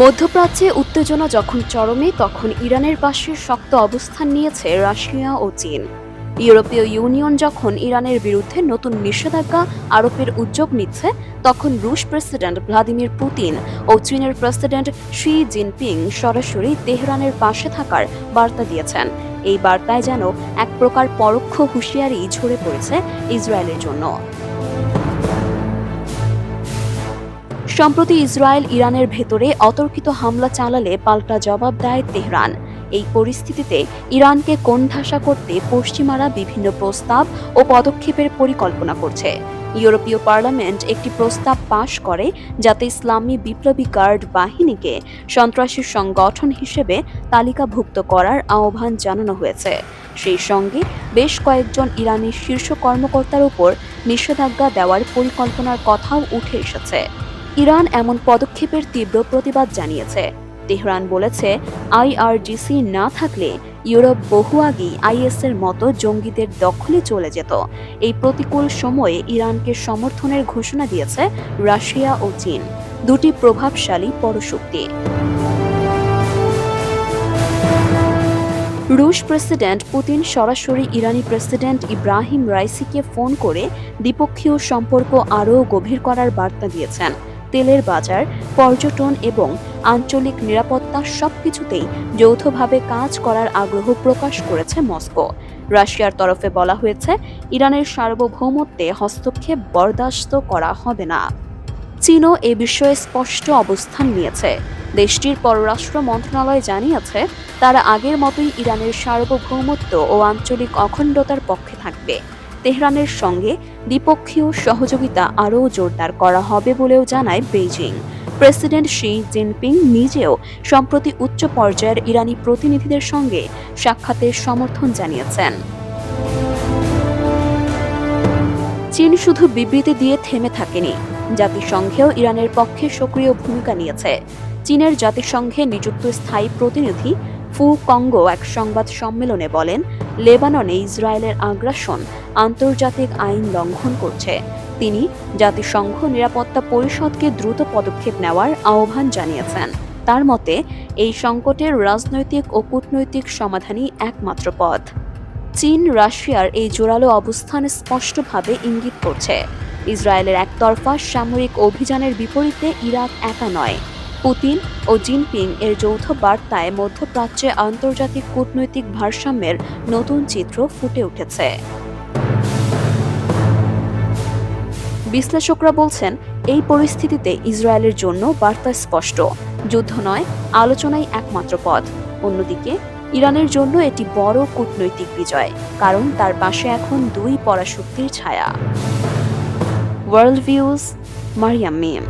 মধ্যপ্রাচ্যে উত্তেজনা যখন চরমে, তখন ইরানের পাশে শক্ত অবস্থান নিয়েছে রাশিয়া ও চীন। ইউরোপীয় ইউনিয়ন যখন ইরানের বিরুদ্ধে নতুন নিষেধাজ্ঞা আরোপের উদ্যোগ নিচ্ছে, তখন রুশ প্রেসিডেন্ট ভ্লাদিমির পুতিন ও চীনের প্রেসিডেন্ট শি জিনপিং সরাসরি তেহরানের পাশে থাকার বার্তা দিয়েছেন। এই বার্তায় যেন এক প্রকার পরোক্ষ হুঁশিয়ারি ঝরে পড়েছে ইসরায়েলের জন্য। সম্প্রতি ইসরায়েল ইরানের ভেতরে অতর্কিত হামলা চালালে পাল্টা জবাব দেয় তেহরান। এই পরিস্থিতিতে ইরানকে কোণঠাসা করতে পশ্চিমারা বিভিন্ন প্রস্তাব ও পদক্ষেপের পরিকল্পনা করছে। ইউরোপীয় পার্লামেন্ট একটি প্রস্তাব পাশ করে, যাতে ইসলামী বিপ্লবী গার্ড বাহিনীকে সন্ত্রাসী সংগঠন হিসেবে তালিকাভুক্ত করার আহ্বান জানানো হয়েছে। সেই সঙ্গে বেশ কয়েকজন ইরানি শীর্ষ কর্মকর্তার উপর নিষেধাজ্ঞা দেওয়ার পরিকল্পনার কথাও উঠে এসেছে। ইরান এমন পদক্ষেপের তীব্র প্রতিবাদ জানিয়েছে। তেহরান বলেছে, আইআরজিসি না থাকলে ইউরোপ বহু আগেই আইএসের মতো জঙ্গিদের দখলে চলে যেত। এই প্রতিকূল সময়ে ইরানকে সমর্থনের ঘোষণা দিয়েছে রাশিয়া ও চীন, দুটি প্রভাবশালী পরশক্তি। রুশ প্রেসিডেন্ট পুতিন সরাসরি ইরানি প্রেসিডেন্ট ইব্রাহিম রাইসিকে ফোন করে দ্বিপক্ষীয় সম্পর্ক আরও গভীর করার বার্তা দিয়েছেন। তেলের বাজার, পর্যটন এবং আঞ্চলিক নিরাপত্তা সবকিছুতেই যৌথভাবে কাজ করার আগ্রহ প্রকাশ করেছে মস্কো। রাশিয়ার তরফে বলা হয়েছে, ইরানের সার্বভৌমত্বে হস্তক্ষেপ বরদাস্ত করা হবে না। চীনও এ বিষয়ে স্পষ্ট অবস্থান নিয়েছে। দেশটির পররাষ্ট্র মন্ত্রণালয় জানিয়েছে, তারা আগের মতোই ইরানের সার্বভৌমত্ব ও আঞ্চলিক অখণ্ডতার পক্ষে থাকবে। তেহরানের সঙ্গে দ্বিপক্ষীয় সহযোগিতা আরও জোরদার করা হবে বলেও জানায় বেইজিং। প্রেসিডেন্ট শি জিনপিং নিজেও সম্প্রতি উচ্চ পর্যায়ের ইরানি প্রতিনিধিদের সঙ্গে সাক্ষাতের সমর্থন জানিয়েছেন। চীন শুধু বিবৃতি দিয়ে থেমে থাকেনি। জাতিসংঘেও ইরানের পক্ষে সক্রিয় ভূমিকা নিয়েছে। চীনের জাতিসংঘে নিযুক্ত স্থায়ী প্রতিনিধি ফু কঙ্গো এক সংবাদ সম্মেলনে বলেন, লেবাননে ইসরায়েলের আগ্রাসন আন্তর্জাতিক আইন লঙ্ঘন করছে। তিনি জাতিসংঘ নিরাপত্তা পরিষদকে দ্রুত পদক্ষেপ নেওয়ার আহ্বান জানিয়েছেন। তার মতে, এই সংকটের রাজনৈতিক ও কূটনৈতিক সমাধানই একমাত্র পথ। চীন, রাশিয়ার এই জোরালো অবস্থান স্পষ্টভাবে ইঙ্গিত করছে। ইসরায়েলের একতরফা সামরিক অভিযানের বিপরীতে ইরাক একা নয়। পুতিন ও জিনপিং এর যৌথ বার্তায় মধ্যপ্রাচ্যে আন্তর্জাতিক কূটনৈতিক ভারসাম্যের নতুন চিত্র ফুটে উঠেছে। বিশ্লেষকরা বলছেন, এই পরিস্থিতিতে ইসরায়েলের জন্য বার্তা স্পষ্ট। যুদ্ধ নয়, আলোচনাই একমাত্র পথ। অন্যদিকে, ইরানের জন্য এটি বড় কূটনৈতিক বিজয়, কারণ তার পাশে এখন দুই পরাশক্তির ছায়া। ওয়ার্ল্ড ভিউজ মারিয়াম মিম